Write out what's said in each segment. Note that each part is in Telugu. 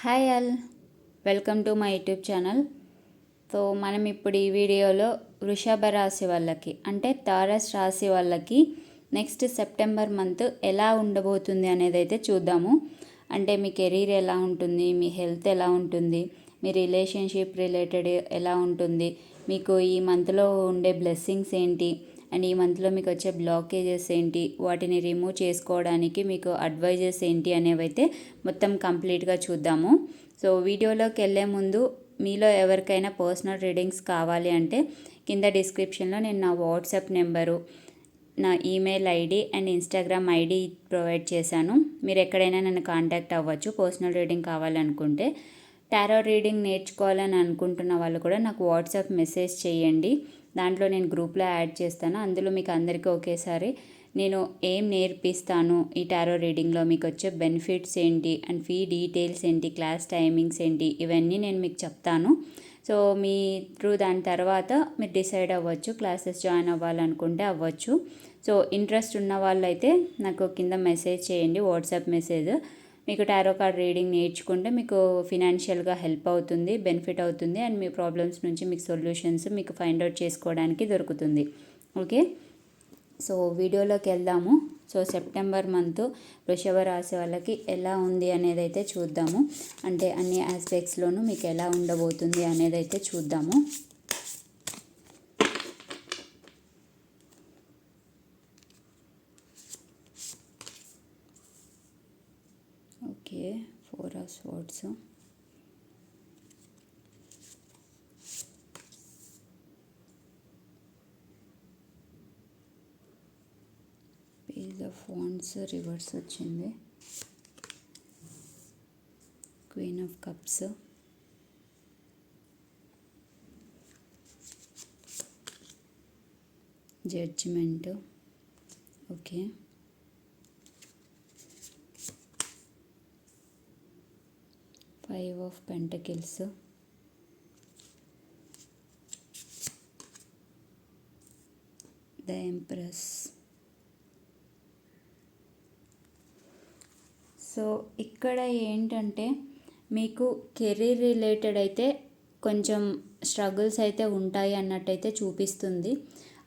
Hi all. Welcome to my YouTube channel. So మనం ఇప్పుడు ఈ వీడియోలో వృషభ రాశి వాళ్ళకి అంటే తారస్ రాశి వాళ్ళకి నెక్స్ట్ సెప్టెంబర్ మంత్ ఎలా ఉండబోతుంది అనేది అయితే చూద్దాము. అంటే మీ కెరీర్ ఎలా ఉంటుంది మీ హెల్త్ ఎలా ఉంటుంది మీ రిలేషన్షిప్ రిలేటెడ్ ఎలా ఉంటుంది మీకు ఈ మంత్లో ఉండే బ్లెస్సింగ్స్ ఏంటి అండ్ ఈ మంత్లో మీకు వచ్చే బ్లాకేజెస్ ఏంటి? వాటిని రిమూవ్ చేసుకోవడానికి మీకు అడ్వైజెస్ ఏంటి అనేవి అయితే మొత్తం కంప్లీట్గా చూద్దాము. సో వీడియోలోకి వెళ్ళే ముందు మీలో ఎవరికైనా పర్సనల్ రీడింగ్స్ కావాలి అంటే కింద డిస్క్రిప్షన్లో నేను నా వాట్సాప్ నెంబరు నా email ID and Instagram ID provide చేశాను. మీరు ఎక్కడైనా నన్ను కాంటాక్ట్ అవ్వచ్చు పర్సనల్ రీడింగ్ కావాలనుకుంటే. టారో రీడింగ్ నేర్చుకోవాలని అనుకుంటున్న వాళ్ళు కూడా నాకు వాట్సాప్ మెసేజ్ చేయండి. దాంట్లో నేను గ్రూప్లో యాడ్ చేస్తాను. అందులో మీకు అందరికీ ఒకేసారి నేను ఏం నేర్పిస్తాను ఈ టారో రీడింగ్లో మీకు వచ్చే బెనిఫిట్స్ ఏంటి అండ్ ఫీ డీటెయిల్స్ ఏంటి క్లాస్ టైమింగ్స్ ఏంటి ఇవన్నీ నేను మీకు చెప్తాను. సో మీ త్రూ దాని తర్వాత మీరు డిసైడ్ అవ్వచ్చు క్లాసెస్ జాయిన్ అవ్వాలనుకుంటే అవ్వచ్చు. సో ఇంట్రెస్ట్ ఉన్న వాళ్ళైతే నాకు కింద మెసేజ్ చేయండి వాట్సాప్ మెసేజ్. మీకు టారో కార్డ్ రీడింగ్ నేర్చుకుంటే మీకు ఫినాన్షియల్గా హెల్ప్ అవుతుంది బెనిఫిట్ అవుతుంది అండ్ మీ ప్రాబ్లమ్స్ నుంచి మీకు సొల్యూషన్స్ మీకు ఫైండ్ అవుట్ చేసుకోవడానికి దొరుకుతుంది. ఓకే? సో వీడియోలోకి వెళ్దాము. సో సెప్టెంబర్ మంత్ వృషభ రాశి వాళ్ళకి ఎలా ఉంది అనేది అయితే చూద్దాము. అంటే అన్ని ఆస్పెక్ట్స్లోనూ మీకు ఎలా ఉండబోతుంది అనేది అయితే చూద్దాము okay four of swords page phones reverse వచ్చింది. Queen of cups judgement okay five of pentacles the empress so ఇక్కడ ఏంటంటే మీకు కెరీర్ రిలేటెడ్ అయితే కొంచెం స్ట్రగుల్స్ అయితే ఉంటాయి అన్నట్టయితే చూపిస్తుంది.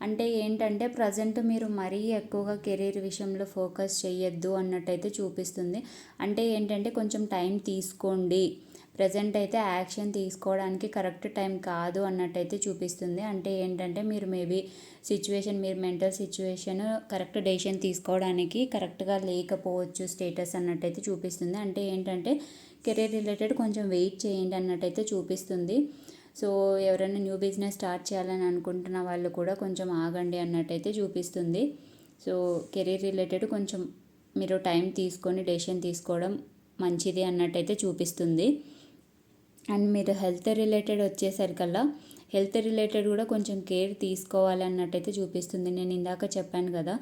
అంటే ఏంటంటే ప్రజెంట్ మీరు మరీ ఎక్కువగా కెరీర్ విషయంలో ఫోకస్ చేయొద్దు అన్నట్టయితే చూపిస్తుంది. అంటే ఏంటంటే కొంచెం టైం తీసుకోండి. ప్రజెంట్ అయితే యాక్షన్ తీసుకోవడానికి కరెక్ట్ టైం కాదు అన్నట్టయితే చూపిస్తుంది. అంటే ఏంటంటే మీరు మేబీ సిచ్యువేషన్ మీరు మెంటల్ సిచ్యువేషన్ కరెక్ట్ డెసిషన్ తీసుకోవడానికి కరెక్ట్గా లేకపోవచ్చు స్టేటస్ అన్నట్టయితే చూపిస్తుంది. అంటే ఏంటంటే కెరీర్ రిలేటెడ్ కొంచెం వెయిట్ చేయండి అన్నట్టయితే చూపిస్తుంది. సో ఎవరైనా న్యూ బిజినెస్ స్టార్ట్ చేయాలని అనుకుంటున్న వాళ్ళు కూడా కొంచెం ఆగండి అన్నట్టయితే చూపిస్తుంది. సో కెరీర్ రిలేటెడ్ కొంచెం మీరు టైం తీసుకొని డెసిషన్ తీసుకోవడం మంచిది అన్నట్టయితే చూపిస్తుంది. అండ్ మీరు హెల్త్ రిలేటెడ్ వచ్చేసరికల్లా హెల్త్ రిలేటెడ్ కూడా కొంచెం కేర్ తీసుకోవాలి అన్నట్టయితే చూపిస్తుంది. నేను ఇందాక చెప్పాను కదా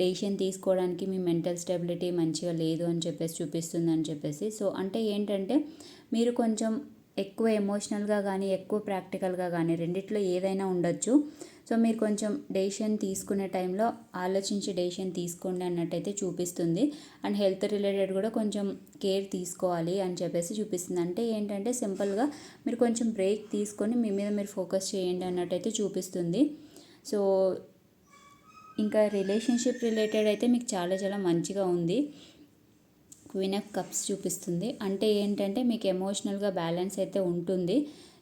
డెసిషన్ తీసుకోవడానికి మీ మెంటల్ స్టెబిలిటీ మంచిగా లేదు అని చెప్పేసి చూపిస్తుంది అని చెప్పేసి. సో అంటే ఏంటంటే మీరు కొంచెం ఎక్కువ ఎమోషనల్గా కానీ ఎక్కువ ప్రాక్టికల్గా కానీ రెండిట్లో ఏదైనా ఉండొచ్చు. సో మీరు కొంచెం డెసిషన్ తీసుకునే టైంలో ఆలోచించి డెసిషన్ తీసుకోండి అన్నట్టయితే చూపిస్తుంది. అండ్ హెల్త్ రిలేటెడ్ కూడా కొంచెం కేర్ తీసుకోవాలి అని చెప్పేసి చూపిస్తుంది. అంటే ఏంటంటే సింపుల్గా మీరు కొంచెం బ్రేక్ తీసుకొని మీ మీద మీరు ఫోకస్ చేయండి అన్నట్టయితే చూపిస్తుంది. సో ఇంకా రిలేషన్షిప్ రిలేటెడ్ అయితే మీకు చాలా చాలా మంచిగా ఉంది. క్వీన్ ఆఫ్ కప్స్ చూపిస్తుంది. అంటే ఏంటంటే మీకు ఎమోషనల్గా బ్యాలెన్స్ అయితే ఉంటుంది.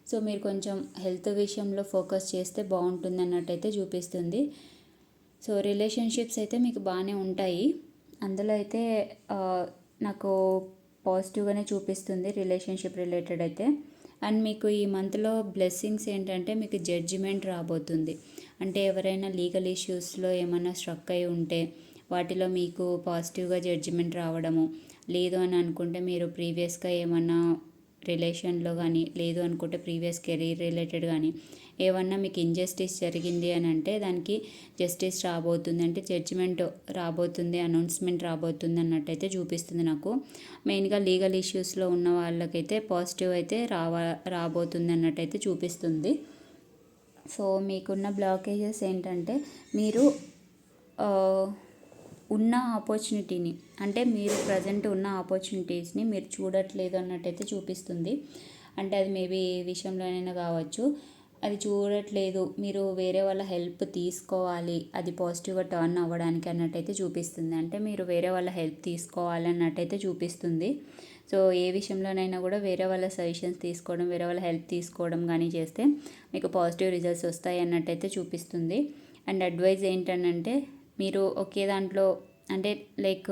సో మీరు కొంచెం హెల్త్ విషయంలో ఫోకస్ చేస్తే బాగుంటుంది అన్నట్టయితే చూపిస్తుంది. సో రిలేషన్షిప్స్ అయితే మీకు బాగానే ఉంటాయి. అందులో అయితే నాకు పాజిటివ్గానే చూపిస్తుంది రిలేషన్షిప్ రిలేటెడ్ అయితే. అండ్ మీకు ఈ మంత్లో బ్లెస్సింగ్స్ ఏంటంటే మీకు జడ్జిమెంట్ రాబోతుంది. అంటే ఎవరైనా లీగల్ ఇష్యూస్లో ఏమైనా స్ట్రక్ అయి ఉంటే వాటిలో మీకు పాజిటివ్గా జడ్జిమెంట్ రావడము లేదు అని అనుకుంటే మీరు ప్రీవియస్గా ఏమన్నా రిలేషన్లో కానీ లేదు అనుకుంటే ప్రీవియస్ కెరీర్ రిలేటెడ్ కానీ ఏమన్నా మీకు ఇంజస్టిస్ జరిగింది అని అంటే దానికి జస్టిస్ రాబోతుంది అంటే జడ్జిమెంట్ రాబోతుంది అనౌన్స్మెంట్ రాబోతుంది అన్నట్టయితే చూపిస్తుంది నాకు. మెయిన్గా లీగల్ ఇష్యూస్లో ఉన్న వాళ్ళకైతే పాజిటివ్ అయితే రావా రాబోతుంది అన్నట్టయితే చూపిస్తుంది. సో మీకున్న బ్లాకేజెస్ ఏంటంటే మీరు ఉన్న ఆపర్చునిటీని అంటే మీరు ప్రజెంట్ ఉన్న ఆపర్చునిటీస్ని మీరు చూడట్లేదు అన్నట్టయితే చూపిస్తుంది. అంటే అది మేబీ ఏ విషయంలోనైనా కావచ్చు. అది చూడట్లేదు మీరు వేరే వాళ్ళ హెల్ప్ తీసుకోవాలి అది పాజిటివ్గా టర్న్ అవ్వడానికి అన్నట్టయితే చూపిస్తుంది. అంటే మీరు వేరే వాళ్ళ హెల్ప్ తీసుకోవాలి అన్నట్టయితే చూపిస్తుంది. సో ఏ విషయంలోనైనా కూడా వేరే వాళ్ళ సజెషన్స్ తీసుకోవడం వేరే వాళ్ళ హెల్ప్ తీసుకోవడం కానీ చేస్తే మీకు పాజిటివ్ రిజల్ట్స్ వస్తాయి అన్నట్టయితే చూపిస్తుంది. అండ్ అడ్వైజ్ ఏంటనంటే మీరు ఒకే దాంట్లో అంటే లైక్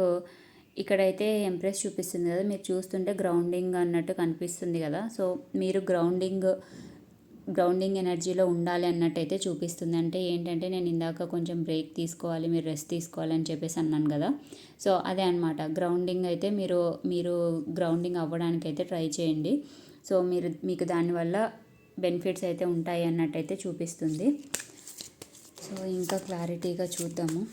ఇక్కడైతే ఎంప్రెస్ చూపిస్తుంది కదా మీరు చూస్తుంటే గ్రౌండింగ్ అన్నట్టు కనిపిస్తుంది కదా. సో మీరు గ్రౌండింగ్ గ్రౌండింగ్ ఎనర్జీలో ఉండాలి అన్నట్టయితే చూపిస్తుంది. అంటే ఏంటంటే నేను ఇందాక కొంచెం బ్రేక్ తీసుకోవాలి మీరు రెస్ట్ తీసుకోవాలి అని చెప్పేసి అన్నాను కదా. సో అదే అనమాట గ్రౌండింగ్ అయితే మీరు మీరు గ్రౌండింగ్ అవ్వడానికి అయితే ట్రై చేయండి. సో మీరు మీకు దానివల్ల బెనిఫిట్స్ అయితే ఉంటాయి అన్నట్టయితే చూపిస్తుంది. సో ఇంకా క్లారిటీగా చూద్దాము.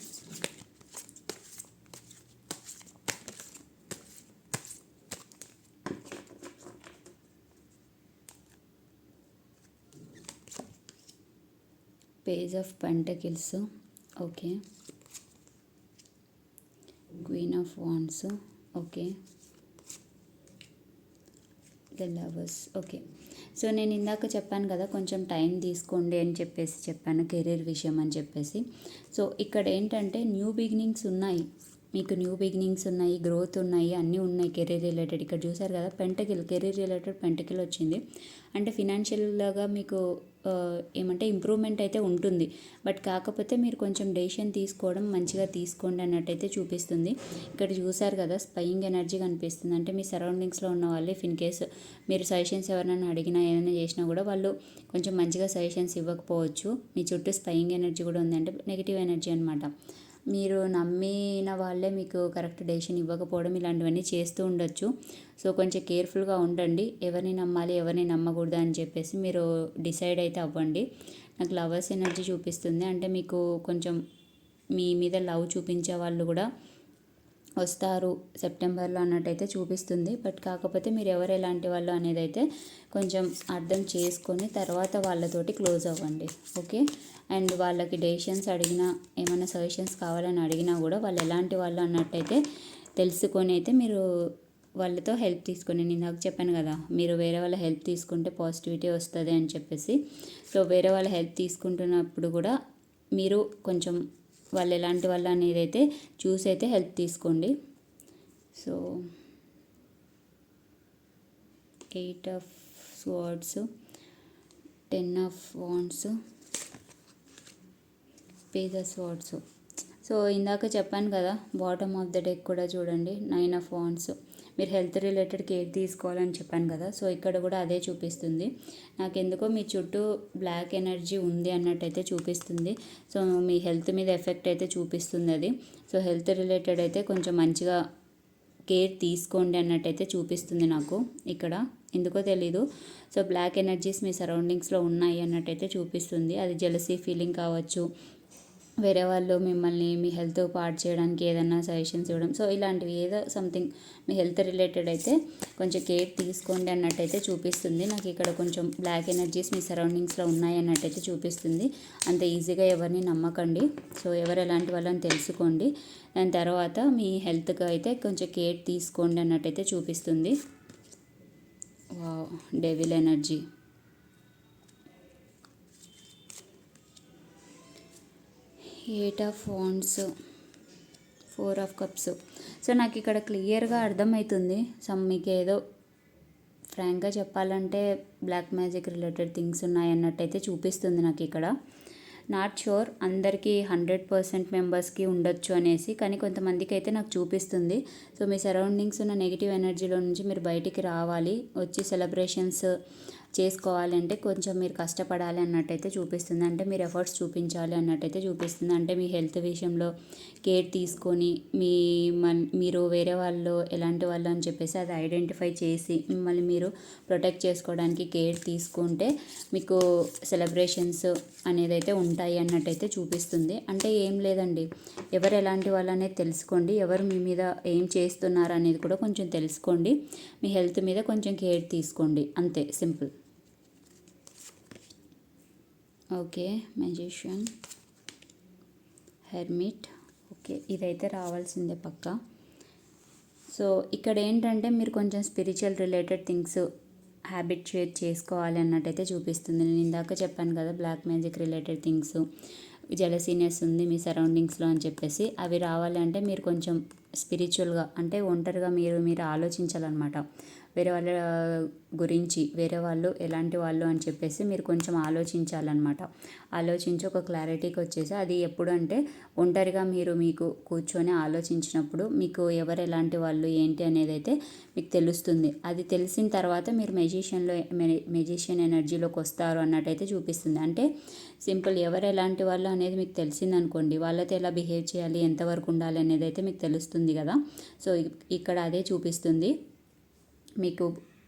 Page of pentacles okay. Queen of wands okay. The lovers okay. So నేను ఇందాక చెప్పాను కదా కొంచెం టైం తీసుకోండి అని చెప్పేసి చెప్పాను కెరీర్ విషయం అని చెప్పేసి. సో ఇక్కడ ఏంటంటే న్యూ బిగినింగ్స్ ఉన్నాయి. మీకు న్యూ బిగినింగ్స్ ఉన్నాయి గ్రోత్ ఉన్నాయి అన్నీ ఉన్నాయి కెరీర్ రిలేటెడ్. ఇక్కడ చూసారు కదా పెంటకిల్ కెరీర్ రిలేటెడ్ పెంటకిల్ వచ్చింది. అంటే ఫినాన్షియల్గా మీకు ఏమంటే ఇంప్రూవ్మెంట్ అయితే ఉంటుంది. బట్ కాకపోతే మీరు కొంచెం డెసిషన్ తీసుకోవడం మంచిగా తీసుకోండి అన్నట్టయితే చూపిస్తుంది. ఇక్కడ చూసారు కదా స్పయింగ్ ఎనర్జీ కనిపిస్తుంది. అంటే మీ సరౌండింగ్స్లో ఉన్న వాళ్ళు ఇఫ్ ఇన్ కేస్ మీరు సజెషన్స్ ఎవరైనా అడిగినా ఏదైనా చేసినా కూడా వాళ్ళు కొంచెం మంచిగా సజెషన్స్ ఇవ్వకపోవచ్చు. మీ చుట్టూ స్పయింగ్ ఎనర్జీ కూడా ఉంది అంటే నెగిటివ్ ఎనర్జీ అనమాట మీరు నమ్మిన వాళ్ళే మీకు కరెక్ట్ డెసిషన్ ఇవ్వకపోవడం ఇలాంటివన్నీ చేస్తూ ఉండొచ్చు. సో కొంచెం కేర్ఫుల్గా ఉండండి. ఎవరిని నమ్మాలి ఎవరిని నమ్మకూడదు అని చెప్పేసి మీరు డిసైడ్ అయితే అవ్వండి. నాకు లవర్స్ ఎనర్జీ చూపిస్తుంది. అంటే మీకు కొంచెం మీ మీద లవ్ చూపించే వాళ్ళు కూడా వస్తారు సెప్టెంబర్లో అన్నట్టయితే చూపిస్తుంది. బట్ కాకపోతే మీరు ఎవరు ఎలాంటి వాళ్ళు అనేది అయితే కొంచెం అర్థం చేసుకొని తర్వాత వాళ్ళతోటి క్లోజ్ అవ్వండి. ఓకే? అండ్ వాళ్ళకి డెసిషన్స్ అడిగినా ఏమైనా సజెషన్స్ కావాలని అడిగినా కూడా వాళ్ళు ఎలాంటి వాళ్ళు అన్నట్టయితే తెలుసుకొని అయితే మీరు వాళ్ళతో హెల్ప్ తీసుకొని నేను నాకు చెప్పాను కదా మీరు వేరే వాళ్ళ హెల్ప్ తీసుకుంటే పాజిటివిటీ వస్తుంది అని చెప్పేసి. సో వేరే వాళ్ళ హెల్ప్ తీసుకుంటున్నప్పుడు కూడా మీరు కొంచెం వాళ్ళు ఎలాంటి వాళ్ళు అనేది అయితే చూసి అయితే హెల్ప్ తీసుకోండి. So eight of swords ten of wands page words so ఇందాక చెప్పాను కదా బాటమ్ ఆఫ్ ద డెక్ కూడా చూడండి నైన్ ఆఫ్ వాన్స్ మీరు హెల్త్ రిలేటెడ్ కేర్ తీసుకోవాలని చెప్పాను కదా సో ఇక్కడ కూడా అదే చూపిస్తుంది. నాకు ఎందుకో మీ చుట్టూ బ్లాక్ ఎనర్జీ ఉంది అన్నట్టయితే చూపిస్తుంది. సో మీ హెల్త్ మీద ఎఫెక్ట్ అయితే చూపిస్తుంది అది. సో హెల్త్ రిలేటెడ్ అయితే కొంచెం మంచిగా కేర్ తీసుకోండి అన్నట్టయితే చూపిస్తుంది నాకు ఇక్కడ. ఎందుకో తెలీదు. సో బ్లాక్ ఎనర్జీస్ మీ సరౌండింగ్స్లో ఉన్నాయి అన్నట్టయితే చూపిస్తుంది. అది జెలసీ ఫీలింగ్ కావచ్చు. వేరే వాళ్ళు మిమ్మల్ని మీ హెల్త్ పాడు చేయడానికి ఏదైనా సజెషన్స్ ఇవ్వడం. సో ఇలాంటివి ఏదో సంథింగ్ మీ హెల్త్ రిలేటెడ్ అయితే కొంచెం కేర్ తీసుకోండి అన్నట్టయితే చూపిస్తుంది. నాకు ఇక్కడ కొంచెం బ్లాక్ ఎనర్జీస్ మీ సరౌండింగ్స్లో ఉన్నాయి అన్నట్టయితే చూపిస్తుంది. అంత ఈజీగా ఎవరిని నమ్మకండి. సో ఎవరు ఎలాంటి వాళ్ళని తెలుసుకోండి. దాని తర్వాత మీ హెల్త్కి అయితే కొంచెం కేర్ తీసుకోండి అన్నట్టయితే చూపిస్తుంది. Devil energy. ఎయిట్ ఆఫ్ ఫోన్స్ ఫోర్ ఆఫ్ కప్స్ సో నాకు ఇక్కడ క్లియర్గా అర్థమవుతుంది సమ్ మీకు ఏదో ఫ్రాంక్గా చెప్పాలంటే బ్లాక్ మ్యాజిక్ రిలేటెడ్ థింగ్స్ ఉన్నాయి అన్నట్టయితే చూపిస్తుంది నాకు ఇక్కడ. నాట్ షూర్ అందరికీ హండ్రెడ్ పర్సెంట్ మెంబర్స్కి ఉండొచ్చు అనేసి కానీ కొంతమందికి అయితే నాకు చూపిస్తుంది. సో మీ సరౌండింగ్స్ ఉన్న నెగిటివ్ ఎనర్జీలో నుంచి మీరు బయటికి రావాలి. వచ్చి సెలబ్రేషన్స్ చేసుకోవాలి అంటే కొంచెం మీరు కష్టపడాలి అన్నట్టయితే చూపిస్తుంది. అంటే మీరు ఎఫర్ట్స్ చూపించాలి అన్నట్టయితే చూపిస్తుంది. అంటే మీ హెల్త్ విషయంలో కేర్ తీసుకొని మీ మన్ మీరు వేరే వాళ్ళు ఎలాంటి వాళ్ళు అని చెప్పేసి అది ఐడెంటిఫై చేసి మిమ్మల్ని మీరు ప్రొటెక్ట్ చేసుకోవడానికి కేర్ తీసుకుంటే మీకు సెలబ్రేషన్స్ అనేది అయితే ఉంటాయి అన్నట్టయితే చూపిస్తుంది. అంటే ఏం లేదండి. ఎవరు ఎలాంటి వాళ్ళు అనేది తెలుసుకోండి. ఎవరు మీ మీద ఏం చేస్తున్నారు అనేది కూడా కొంచెం తెలుసుకోండి. మీ హెల్త్ మీద కొంచెం కేర్ తీసుకోండి. అంతే. Simple. Okay magician hermit. Okay ఇదైతే రావాల్సిందే పక్క. సో ఇక్కడ ఏంటంటే మీరు కొంచెం spiritual related things habit share చేసుకోవాలి అన్నట్టయితే చూపిస్తుంది. నేను ఇందాక చెప్పాను కదా black magic related things jealousness ఉంది మీ సరౌండింగ్స్లో అని చెప్పేసి. అవి రావాలి అంటే మీరు కొంచెం స్పిరిచువల్గా అంటే ఒంటరిగా మీరు మీరు ఆలోచించాలన్నమాట. వేరే వాళ్ళ గురించి వేరే వాళ్ళు ఎలాంటి వాళ్ళు అని చెప్పేసి మీరు కొంచెం ఆలోచించాలన్నమాట. ఆలోచించి ఒక క్లారిటీకి వచ్చేసి అది ఎప్పుడు అంటే ఒంటరిగా మీరు మీకు కూర్చొని ఆలోచించినప్పుడు మీకు ఎవరు ఎలాంటి వాళ్ళు ఏంటి అనేది అయితే మీకు తెలుస్తుంది. అది తెలిసిన తర్వాత మీరు మెజిషియన్లో మెజిషియన్ ఎనర్జీలోకి వస్తారు అన్నట్టయితే చూపిస్తుంది. అంటే సింపుల్ ఎవరు ఎలాంటి వాళ్ళు అనేది మీకు తెలిసిందనుకోండి వాళ్ళతో ఎలా బిహేవ్ చేయాలి ఎంతవరకు ఉండాలి అనేది అయితే మీకు తెలుస్తుంది కదా. సో ఇక్కడ అదే చూపిస్తుంది. మీకు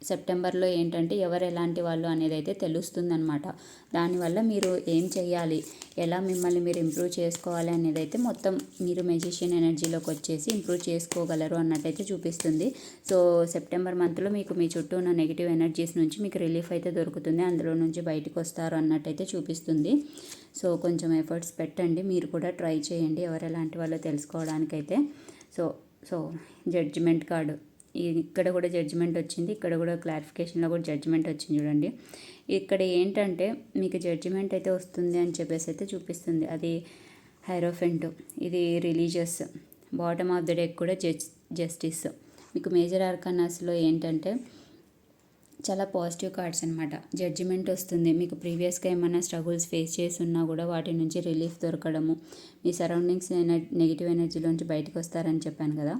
సెప్టెంబర్లో ఏంటంటే ఎవరు ఎలాంటి వాళ్ళు అనేది అయితే తెలుస్తుందనమాట దానివల్ల మీరు ఏం చేయాలి ఎలా మిమ్మల్ని మీరు ఇంప్రూవ్ చేసుకోవాలి అనేది అయితే మొత్తం మీరు మెజిషియన్ ఎనర్జీలోకి వచ్చేసి ఇంప్రూవ్ చేసుకోగలరు అన్నట్టయితే చూపిస్తుంది. సో సెప్టెంబర్ మంత్లో మీకు మీ చుట్టూ ఉన్న నెగిటివ్ ఎనర్జీస్ నుంచి మీకు రిలీఫ్ అయితే దొరుకుతుంది. అందులో నుంచి బయటకు వస్తారు అన్నట్టయితే చూపిస్తుంది. సో కొంచెం ఎఫర్ట్స్ పెట్టండి. మీరు కూడా ట్రై చేయండి ఎవరు ఎలాంటి వాళ్ళో తెలుసుకోవడానికైతే. సో సో జడ్జిమెంట్ కార్డు ఇక్కడ కూడా జడ్జిమెంట్ వచ్చింది. ఇక్కడ కూడా క్లారిఫికేషన్లో కూడా జడ్జిమెంట్ వచ్చింది చూడండి. ఇక్కడ ఏంటంటే మీకు జడ్జిమెంట్ అయితే వస్తుంది అని చెప్పేసి అయితే చూపిస్తుంది. అది హైరోఫెంట్ ఇది religious bottom of the deck కూడా జడ్జ్ జస్టిస్ మీకు మేజర్ ఆర్కనాస్లో ఏంటంటే చాలా పాజిటివ్ కార్డ్స్ అనమాట జడ్జిమెంట్ వస్తుంది. మీకు ప్రీవియస్గా ఏమైనా స్ట్రగుల్స్ ఫేస్ చేసి ఉన్నా కూడా వాటి నుంచి రిలీఫ్ దొరకడము. మీ సరౌండింగ్స్ నెగిటివ్ ఎనర్జీలోంచి బయటకు వస్తారని చెప్పాను కదా.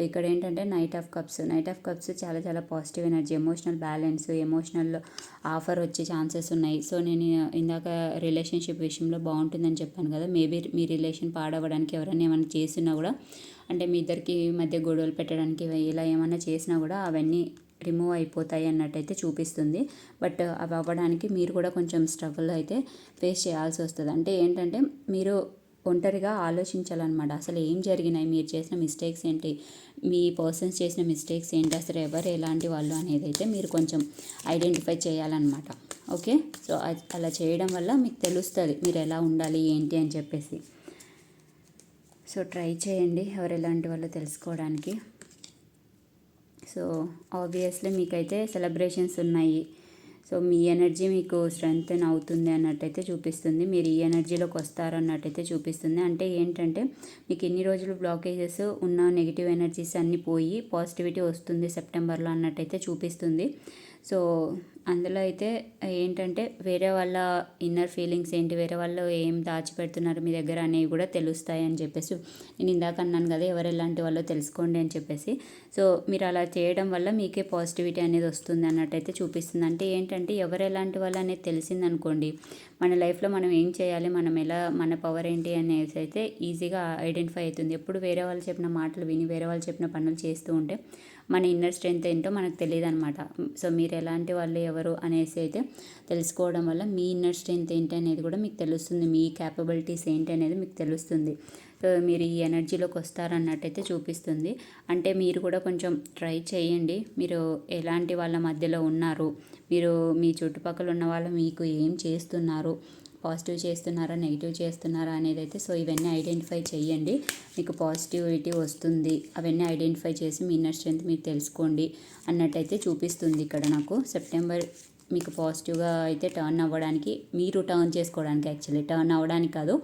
సో ఇక్కడ ఏంటంటే knight of cups. Knight of cups చాలా చాలా positive energy emotional balance emotional offer వచ్చే ఛాన్సెస్ ఉన్నాయి. సో నేను ఇందాక రిలేషన్షిప్ విషయంలో బాగుంటుందని చెప్పాను కదా మేబీ మీ రిలేషన్ పాడవడానికి ఎవరైనా ఏమైనా చేసినా కూడా అంటే మీ ఇద్దరికి మధ్య గొడవలు పెట్టడానికి ఇలా ఏమైనా చేసినా కూడా అవన్నీ రిమూవ్ అయిపోతాయి అన్నట్టయితే చూపిస్తుంది. బట్ అవి అవ్వడానికి మీరు కూడా కొంచెం స్ట్రగుల్ అయితే ఫేస్ చేయాల్సి వస్తుంది. అంటే ఏంటంటే మీరు ఒంటరిగా ఆలోచించాలన్నమాట. అసలు ఏం జరిగినాయి? మీరు చేసిన మిస్టేక్స్ ఏంటి? మీ పర్సన్స్ చేసిన మిస్టేక్స్ ఏంటి? అసలు ఎవరు ఎలాంటి వాళ్ళు అనేది అయితే మీరు కొంచెం ఐడెంటిఫై చేయాలన్నమాట. ఓకే సో అలా చేయడం వల్ల మీకు తెలుస్తుంది మీరు ఎలా ఉండాలి ఏంటి అని చెప్పేసి. సో ట్రై చేయండి ఎవరు ఎలాంటి వాళ్ళు తెలుసుకోవడానికి. సో ఆబ్వియస్లీ మీకైతే సెలబ్రేషన్స్ ఉన్నాయి. సో మీ ఎనర్జీ మీకు స్ట్రెంగ్త్ అవుతుంది అన్నట్టయితే చూపిస్తుంది. మీరు ఈ ఎనర్జీలోకి వస్తారన్నట్టయితే చూపిస్తుంది. అంటే ఏంటంటే మీకు ఎన్ని రోజులు బ్లాకేజెస్ ఉన్న నెగిటివ్ ఎనర్జీస్ అన్నీ పోయి పాజిటివిటీ వస్తుంది సెప్టెంబర్లో అన్నట్టయితే చూపిస్తుంది. సో అందులో అయితే ఏంటంటే వేరే వాళ్ళ ఇన్నర్ ఫీలింగ్స్ ఏంటి వేరే వాళ్ళు ఏం దాచిపెడుతున్నారు మీ దగ్గర అనేవి కూడా తెలుస్తాయి అని చెప్పేసి నేను ఇందాక అన్నాను కదా ఎవరు ఎలాంటి వాళ్ళో తెలుసుకోండి అని చెప్పేసి. సో మీరు అలా చేయడం వల్ల మీకే పాజిటివిటీ అనేది వస్తుంది అన్నట్టయితే చూపిస్తుంది. అంటే ఏంటంటే ఎవరు ఎలాంటి వాళ్ళు అనేది తెలిసిందనుకోండి మన లైఫ్లో మనం ఏం చేయాలి మనం ఎలా మన పవర్ ఏంటి అనేసి అయితే ఈజీగా ఐడెంటిఫై అవుతుంది. ఎప్పుడు వేరే వాళ్ళు చెప్పిన మాటలు విని వేరే వాళ్ళు చెప్పిన పనులు చేస్తూ ఉంటే మన ఇన్నర్ స్ట్రెంత్ ఏంటో మనకు తెలియదు అనమాట సో మీరు ఎలాంటి వాళ్ళు ఎవరు అనేసి అయితే తెలుసుకోవడం వల్ల మీ ఇన్నర్ స్ట్రెంత్ ఏంటి అనేది కూడా మీకు తెలుస్తుంది. మీ క్యాపబిలిటీస్ ఏంటి అనేది మీకు తెలుస్తుంది. సో మీరు ఈ ఎనర్జీలోకి వస్తారన్నట్టయితే చూపిస్తుంది. అంటే మీరు కూడా కొంచెం ట్రై చేయండి. మీరు ఎలాంటి వాళ్ళ మధ్యలో ఉన్నారు? మీరు మీ చుట్టుపక్కల ఉన్న వాళ్ళు మీకు ఏం చేస్తున్నారు? పాజిటివ్ చేస్తున్నారా నెగిటివ్ చేస్తున్నారా అనేది అయితే సో ఇవన్నీ ఐడెంటిఫై చేయండి మీకు పాజిటివిటీ వస్తుంది. అవన్నీ ఐడెంటిఫై చేసి మీ ఇన్నర్ స్ట్రెంత్ మీరు తెలుసుకోండి అన్నట్టయితే చూపిస్తుంది ఇక్కడ నాకు. సెప్టెంబర్ మీకు పాజిటివ్గా అయితే టర్న్ అవ్వడానికి మీరు టర్న్ చేసుకోవడానికి యాక్చువల్లీ టర్న్ అవ్వడానికి కాదు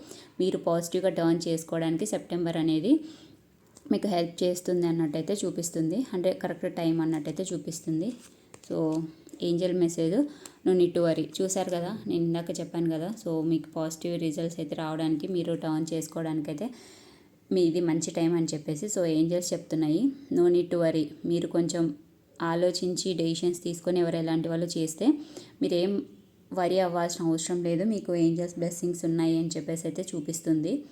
మీరు పాజిటివ్గా టర్న్ చేసుకోవడానికి సెప్టెంబర్ అనేది మీకు హెల్ప్ చేస్తుంది అన్నట్టయితే చూపిస్తుంది. అంటే కరెక్ట్ టైం అన్నట్టయితే చూపిస్తుంది. సో ఏంజల్ మెసేజ్ నిట్టు వరి. చూశారు కదా? నేను ఇందాక చెప్పాను కదా. సో మీకు పాజిటివ్ రిజల్ట్స్ అయితే రావడానికి మీరు టర్న్ చేసుకోవడానికి అయితే మీ ఇది మంచి టైం అని చెప్పేసి. సో ఏంజల్స్ చెప్తున్నాయి. No need to worry. మీరు కొంచెం ఆలోచించి డెసిషన్స్ తీసుకొని ఎవరు ఎలాంటి వాళ్ళు చేస్తే మీరేం వరి అవ్వాల్సిన అవసరం లేదు. మీకు ఏంజల్స్ బ్లెస్సింగ్స్ ఉన్నాయి అని చెప్పేసి అయితే చూపిస్తుంది.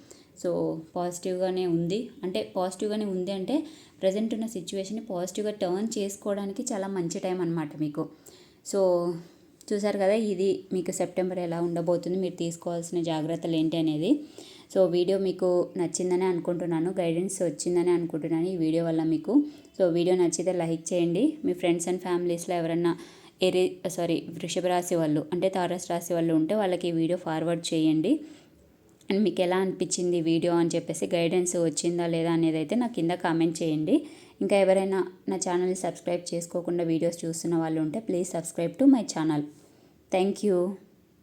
సో పాజిటివ్గానే ఉంది. అంటే పాజిటివ్గానే ఉంది అంటే ప్రజెంట్ ఉన్న సిచ్యువేషన్ని పాజిటివ్గా టర్న్ చేసుకోవడానికి చాలా మంచి టైం అనమాట మీకు. సో చూసారు కదా ఇది మీకు సెప్టెంబర్ ఎలా ఉండబోతుంది మీరు తీసుకోవాల్సిన జాగ్రత్తలు ఏంటి అనేది. సో వీడియో మీకు నచ్చిందని అనుకుంటున్నాను గైడెన్స్ వచ్చిందని అనుకుంటున్నాను ఈ వీడియో వల్ల మీకు. సో వీడియో నచ్చితే లైక్ చేయండి. మీ ఫ్రెండ్స్ అండ్ ఫ్యామిలీస్లో ఎవరన్నా ఎరి సారీ వృషభ రాశి వాళ్ళు అంటే తారస్ రాశి వాళ్ళు ఉంటే వాళ్ళకి ఈ వీడియో ఫార్వర్డ్ చేయండి. అండ్ మీకు ఎలా అనిపించింది వీడియో అని చెప్పేసి గైడెన్స్ వచ్చిందా లేదా అనేది అయితే నాకు కింద కామెంట్ చేయండి. ఇంకా ఎవరైనా నా ఛానల్ని సబ్స్క్రైబ్ చేసుకోకుండా వీడియోస్ చూస్తున్న వాళ్ళు ఉంటే please subscribe to my channel. Thank you.